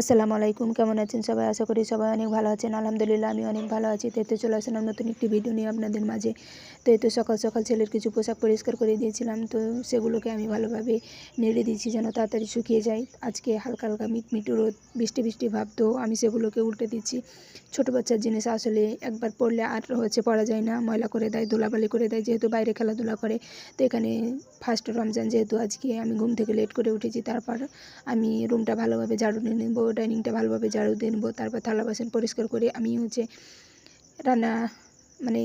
আসসালামু আলাইকুম, কেমন আছেন সবাই? আশা করি সবাই অনেক ভালো আছেন। আলহামদুলিল্লাহ, আমি অনেক ভালো আছি। তো এতে চলে আসলাম নতুন একটি ভিডিও নিয়ে আপনাদের মাঝে। তো এতে সকাল সকাল ছেলের কিছু পোশাক পরিষ্কার করে দিয়েছিলাম। তো সেগুলোকে আমি ভালোভাবে নেড়ে দিয়েছি যেন তাড়াতাড়ি শুকিয়ে যায়। আজকে হালকা হালকা মিটমিটু রোদ, বৃষ্টি বৃষ্টি ভাব, তো আমি সেগুলোকে উল্টে দিচ্ছি। ছোটো বাচ্চার জিনিস আসলে একবার পড়লে আর হচ্ছে পড়া যায় না। ময়লা করে দেয়, ধুলাবালি করে দেয়, যেহেতু বাইরে খেলাধুলা করে। তো এখানে ফার্স্ট রমজান যেহেতু আজকে আমি ঘুম থেকে লেট করে উঠেছি, তারপর আমি রুমটা ভালোভাবে ঝাড়ু নিয়ে নেব। ডাইনিংটা ভালোভাবে ঝাড়ু দিয়ে নেব, তারপর থালা বাসন পরিষ্কার করে আমি হচ্ছে রান্না মানে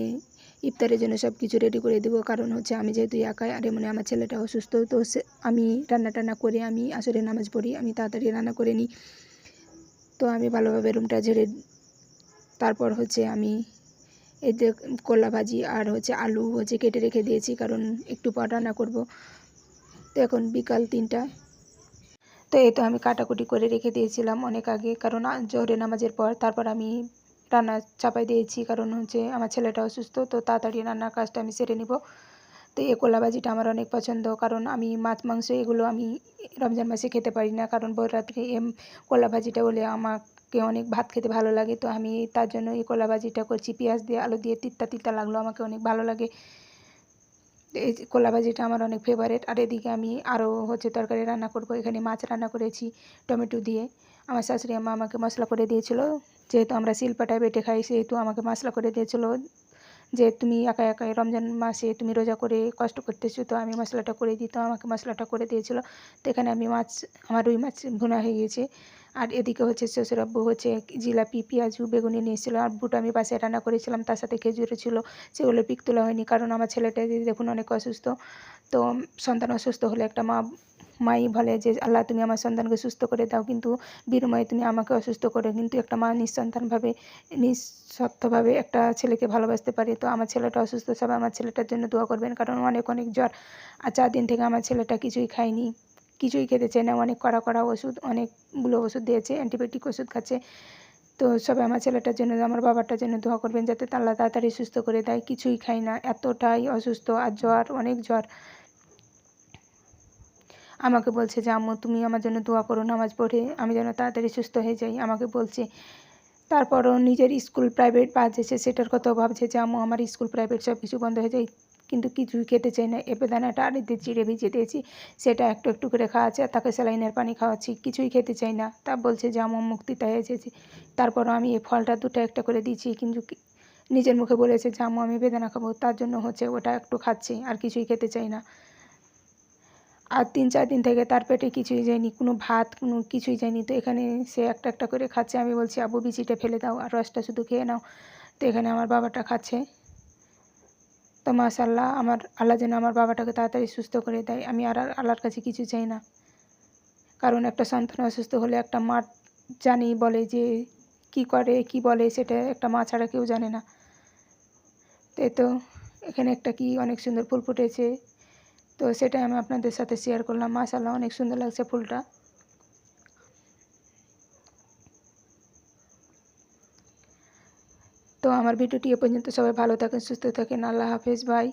ইফতারের জন্য সব কিছু রেডি করে দেবো। কারণ হচ্ছে আমি যেহেতু একাই, আরে মানে আমার ছেলেটা অসুস্থ, তো আমি রান্না টান্না করে আমি আসরে নামাজ পড়ি, আমি তাড়াতাড়ি রান্না করে নিই। তো আমি ভালোভাবে রুমটা ঝেড়ে, তারপর হচ্ছে আমি যে কলা ভাজি আর হচ্ছে আলু হচ্ছে কেটে রেখে দিয়েছি, কারণ একটু পর রান্না করব। তো এখন বিকাল তিনটা তো এই তো আমি কাটাকুটি করে রেখে দিয়েছিলাম অনেক আগে। কারণ জোহরে নামাজের পর তারপর আমি রান্না চাপাই দিয়েছি। কারণ হচ্ছে আমার ছেলেটা অসুস্থ, তো তাড়াতাড়ি রান্নার কাজটা আমি সেরে নিব। তো এই কলা ভাজিটা আমার অনেক পছন্দ। কারণ, আমি মাছ, মাংস এগুলো আমি রমজান মাসে খেতে পারি না। কারণ বৌরাত্রি এম কলা ভাজিটা হলে আমাকে অনেক ভাত খেতে ভালো লাগে। তো আমি তার জন্য এই কলা ভাজিটা করছি। পেঁয়াজ দিয়ে, আলু দিয়ে তিত্তা তিত্তা লাগল, আমাকে অনেক ভালো লাগে। এই কলা ভাজিটা আমার অনেক ফেভারেট আর এদিকে আমি আরও হচ্ছে তরকারি রান্না করব। এখানে মাছ রান্না করেছি টমেটো দিয়ে। আমার শাশুড়ি আম্মা আমাকে মশলা করে দিয়েছিল। যেহেতু আমরা শিলপাটায় বেটে খাই, সেহেতু আমাকে মশলা করে দিয়েছিল। যে তুমি একা একাই রমজান মাসে তুমি রোজা করে কষ্ট করতেছো, তো আমি মশলাটা করে তো আমাকে মশলাটা করে দিয়েছিল। তো এখানে আমি মাছ, আমার রুই মাছ ভুনা হয়ে গিয়েছে। আর এদিকে হচ্ছে শ্বশুর আব্বু হচ্ছে জিলাপি, পেঁয়াজু, বেগুনি নিয়েছিল আর বুট আমি পাশে রান্না করেছিলাম, তার সাথে খেজুরও ছিল, সেগুলো পিক তোলা হয়নি কারণ আমার ছেলেটা দেখুন অনেক অসুস্থ। তো সন্তান অসুস্থ হলে একটা মা, মাই বলে যে, আল্লাহ তুমি আমার সন্তানকে সুস্থ করে দাও, কিন্তু বিনিময়ে তুমি আমাকে অসুস্থ করো। কিন্তু একটা মা নিঃসন্তানভাবে নিঃস্বার্থভাবে একটা ছেলেকে ভালোবাসতে পারে। তো আমার ছেলেটা অসুস্থ, সবাই আমার ছেলেটার জন্য দোয়া করবেন কারণ অনেক অনেক জ্বর। আর চার দিন থেকে আমার ছেলেটা কিছুই খায়নি। কিছুই খেতে চায় না। অনেক কড়া কড়া ওষুধ, অনেকগুলো ওষুধ দিয়েছে, অ্যান্টিবায়োটিক ওষুধ খাচ্ছে। তো সবাই আমার ছেলেটার জন্য, আমার বাবাটার জন্য দোয়া করবেন যাতে আল্লাহ তাড়াতাড়ি সুস্থ করে দেয়। কিছুই খায় না, এতটাই অসুস্থ আর জ্বর, অনেক জ্বর। আমাকে বলছে যে, আম্মু, তুমি আমার জন্য দোয়া করো, নামাজ পড়ে, আমি যেন তাড়াতাড়ি সুস্থ হয়ে যাই। আমাকে বলছে। তারপরও নিজের স্কুল প্রাইভেট বাজেছে সেটার কথাও ভাবছে যে, আম্মু, আমার স্কুল প্রাইভেট সব কিছু বন্ধ হয়ে যায়। কিন্তু কিছুই খেতে চাই না। এপে দানাটা আড়িতে চিড়ে ভিজিয়ে দিয়েছি। সেটা একটু একটু করে খাওয়াচ্ছে আর তাকে স্যালাইনের পানি খাওয়াচ্ছি। কিছুই খেতে চাই না। তা বলছে যে আম্মু মুক্তিটা এসেছে। তারপরও আমি এই ফলটা দুটো একটা করে দিয়েছি কিন্তু নিজের মুখে বলেছে যে আমি বেদানা খাব। তার জন্য হচ্ছে ওটা একটু খাচ্ছি আর কিছুই খেতে চাই না। আর তিন চার দিন থেকে তার পেটে কিছুই যায়নি। কোনো ভাত, কোনো কিছুই যায়নি। তো এখানে সে একটা একটা করে খাচ্ছে। আমি বলছি আবু বিচিটা ফেলে দাও আর রসটা শুধু খেয়ে নাও। তো এখানে আমার বাবাটা খাচ্ছে। তো মাশাল্লাহ আমার আল্লাহ যেন আমার বাবাটাকে তাড়াতাড়ি সুস্থ করে দেয়। আমি আর আল্লাহর কাছে কিছু চাই না। কারণ একটা সন্তান অসুস্থ হলে একটা মা জানি বলে যে কি করে, কি বলে সেটা একটা মা ছাড়া কেউ জানে না। তো এই তো এখানে একটা কি অনেক সুন্দর ফুল ফুটেছে। তো সেটাই আমি আপনাদের সাথে শেয়ার করলাম। মাশাল্লাহ অনেক সুন্দর লাগছে ফুলটা। তো আমার ভিডিওটি এ পর্যন্ত। সবাই ভালো থাকেন সুস্থ থাকেন। আল্লাহ হাফেজ বাই।